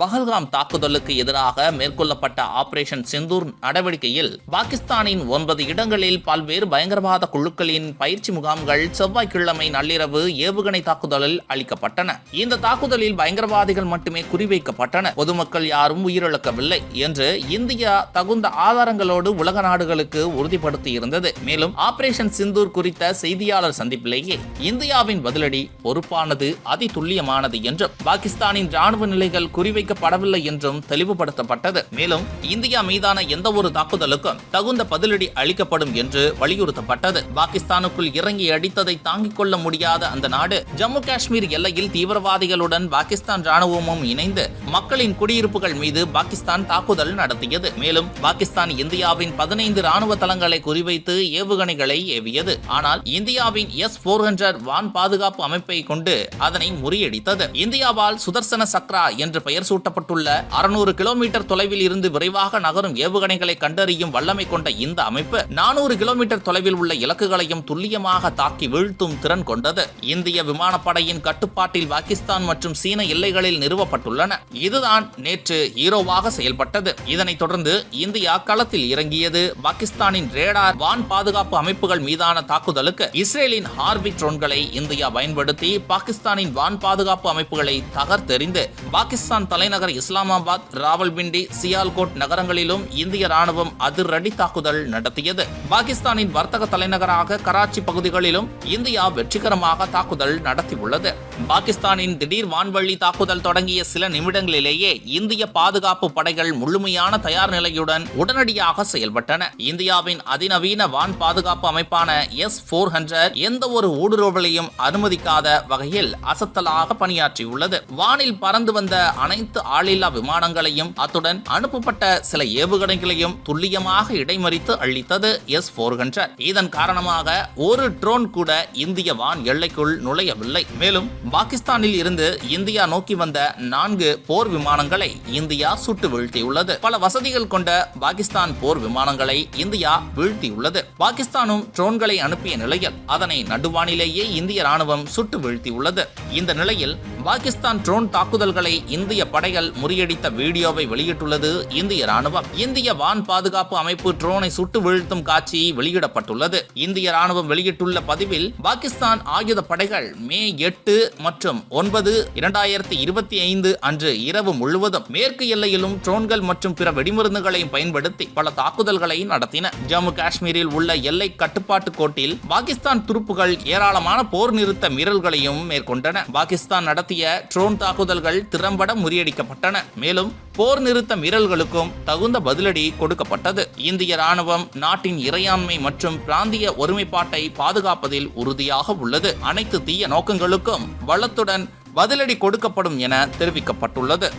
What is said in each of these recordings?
பஹல்காம் தாக்குதலுக்கு எதிராக மேற்கொள்ளப்பட்ட ஆபரேஷன் சிந்தூர் நடவடிக்கையில் பாகிஸ்தானின் ஒன்பது இடங்களில் பல்வேறு பயங்கரவாத குழுக்களின் பயிற்சி முகாம்கள் செவ்வாய்க்கிழமை நள்ளிரவு ஏவுகணை தாக்குதலில் அளிக்கப்பட்டன. இந்த தாக்குதலில் பயங்கரவாதிகள் மட்டுமே குறிவைக்கப்பட்டன. பொதுமக்கள் யாரும் உயிரிழக்கவில்லை என்று இந்தியா தகுந்த ஆதாரங்களோடு உலக நாடுகளுக்கு உறுதிப்படுத்தியிருந்தது. மேலும் ஆபரேஷன் சிந்தூர் குறித்த செய்தியாளர் சந்திப்பிலேயே இந்தியாவின் பதிலடி பொறுப்பானது அதி துல்லியமானது என்றும் பாகிஸ்தானின் ராணுவ நிலைகள் குறிவை குறிவைக்கப்படவில்லை என்றும் தெளிவுபடுத்தப்பட்டது. மேலும் இந்தியா மீதான எந்த ஒரு தாக்குதலுக்கும் தகுந்த பதிலடி அளிக்கப்படும் என்று வலியுறுத்தப்பட்டது. பாகிஸ்தானுக்குள் இறங்கி அடித்ததை தாங்கிக் கொள்ள முடியாத அந்த நாடு ஜம்மு காஷ்மீர் எல்லையில் தீவிரவாதிகளுடன் பாகிஸ்தான் ராணுவமும் இணைந்து மக்களின் குடியிருப்புகள் மீது பாகிஸ்தான் தாக்குதல் நடத்தியது. மேலும் பாகிஸ்தான் இந்தியாவின் பதினைந்து ராணுவ தளங்களை குறிவைத்து ஏவுகணைகளை ஏவியது. ஆனால் இந்தியாவின் எஸ் போர் ஹண்ட்ரட் வான் பாதுகாப்பு அமைப்பை கொண்டு அதனை முறியடித்தது. இந்தியாவால் சுதர்சன சக்ரா என்று பெயர் சூட்டப்பட்டுள்ள அறுநூறு கிலோமீட்டர் தொலைவில் இருந்து விரைவாக நகரும் ஏவுகணைகளை கண்டறியும் வல்லமை கொண்ட இந்த அமைப்பு நானூறு கிலோமீட்டர் தொலைவில் உள்ள இலக்குகளையும் துல்லியமாக தாக்கி வீழ்த்தும் திறன் கொண்டது. இந்திய விமானப்படையின் கட்டுப்பாட்டில் பாகிஸ்தான் மற்றும் சீன எல்லைகளில் நிறுவப்பட்டுள்ளன. இதுதான் நேற்று ஹீரோவாக செயல்பட்டது. இதனைத் தொடர்ந்து இந்தியா களத்தில் இறங்கியது. பாகிஸ்தானின் ரேடார் வான் பாதுகாப்பு அமைப்புகள் மீதான தாக்குதலுக்கு இஸ்ரேலின் ஹார்வி ட்ரோன்களை இந்தியா பயன்படுத்தி பாகிஸ்தானின் வான் பாதுகாப்பு அமைப்புகளை தகர்த்தெறிந்து பாகிஸ்தான் தலை தலைநகர் இஸ்லாமாபாத் ராவல்பிண்டி சியால்கோட் நகரங்களிலும் இந்திய ராணுவம் அதிரடி தாக்குதல் நடத்தியது. பாகிஸ்தானின் வர்த்தக தலைநகராக கராச்சி பகுதிகளிலும் இந்தியா வெற்றிகரமாக தாக்குதல் நடத்தியுள்ளது. பாகிஸ்தானின் திடீர் வான்வழி தாக்குதல் தொடங்கிய சில நிமிடங்களிலேயே இந்திய பாதுகாப்பு படைகள் முழுமையான தயார் நிலையுடன் உடனடியாக செயல்பட்டன. இந்தியாவின் அதிநவீன வான் பாதுகாப்பு அமைப்பான எஸ் போர் ஹண்ட்ரட் எந்த ஒரு ஊடுருவலையும் அனுமதிக்காத வகையில் அசத்தலாக பணியாற்றியுள்ளது. வானில் பறந்து வந்த அனைத்து ஆளில்லா விமானங்களையும் அத்துடன் அனுப்பப்பட்ட சில ஏவுகணைகளையும் துல்லியமாக இடைமறித்து அளித்தது எஸ் போர் ஹண்ட்ரட் இதன் காரணமாக ஒரு ட்ரோன் கூட இந்திய வான் எல்லைக்குள் நுழையவில்லை. மேலும் பாகிஸ்தானில் இருந்து இந்தியா நோக்கி வந்த நான்கு போர் விமானங்களை இந்தியா சுட்டு வீழ்த்தியுள்ளது. பல வசதிகள் கொண்ட பாகிஸ்தான் போர் விமானங்களை இந்தியா வீழ்த்தியுள்ளது. பாகிஸ்தானும் ட்ரோன்களை அனுப்பிய நிலையில் அதனை நடுவானிலேயே இந்திய ராணுவம் சுட்டு வீழ்த்தியுள்ளது. இந்த நிலையில் பாகிஸ்தான் ட்ரோன் தாக்குதல்களை இந்திய படைகள் முறியடித்த வீடியோவை வெளியிட்டுள்ளது இந்திய ராணுவம். இந்திய வான் பாதுகாப்பு அமைப்பு ட்ரோனை சுட்டு வீழ்த்தும் காட்சி வெளியிடப்பட்டுள்ளது. இந்திய ராணுவம் வெளியிட்டுள்ள பதிவில் பாகிஸ்தான் ஆயுத படைகள் மே எட்டு மற்றும் ஒன்பது இரண்டாயிரத்தி இருபத்தி ஐந்து அன்று இரவு முழுவதும் மேற்கு எல்லையிலும் ட்ரோன்கள் மற்றும் பிற வெடிமருந்துகளையும் பயன்படுத்தி பல தாக்குதல்களை நடத்தின. ஜம்மு காஷ்மீரில் உள்ள எல்லை கட்டுப்பாட்டு கோட்டில் பாகிஸ்தான் துருப்புகள் ஏராளமான போர் நிறுத்த மீறல்களையும் மேற்கொண்டன. பாகிஸ்தான் நடத்திய ட்ரோன் தாக்குதல்கள் திறம்பட முறியடிக்கப்பட்டன. மேலும் போர் நிறுத்த மீறல்களுக்கும் தகுந்த பதிலடி கொடுக்கப்பட்டது. இந்திய ராணுவம் நாட்டின் இறையாண்மை மற்றும் பிராந்திய ஒருமைப்பாட்டை பாதுகாப்பதில் உறுதியாக உள்ளது. அனைத்து தீய நோக்கங்களுக்கும் வளத்துடன் பதிலடி கொடுக்கப்படும் என தெரிவிக்கப்பட்டுள்ளது.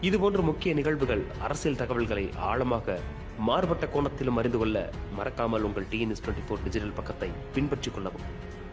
இதுபோன்ற முக்கிய நிகழ்வுகள் அரசியல் தகவல்களை ஆழமாக மாறுபட்ட கோணத்திலும் அறிந்து கொள்ள மறக்காமல் உங்கள் டிஎன்எஸ் டுவெண்ட்டி ஃபோர் டிஜிட்டல் பக்கத்தை பின்பற்றிக் கொள்ளவும்.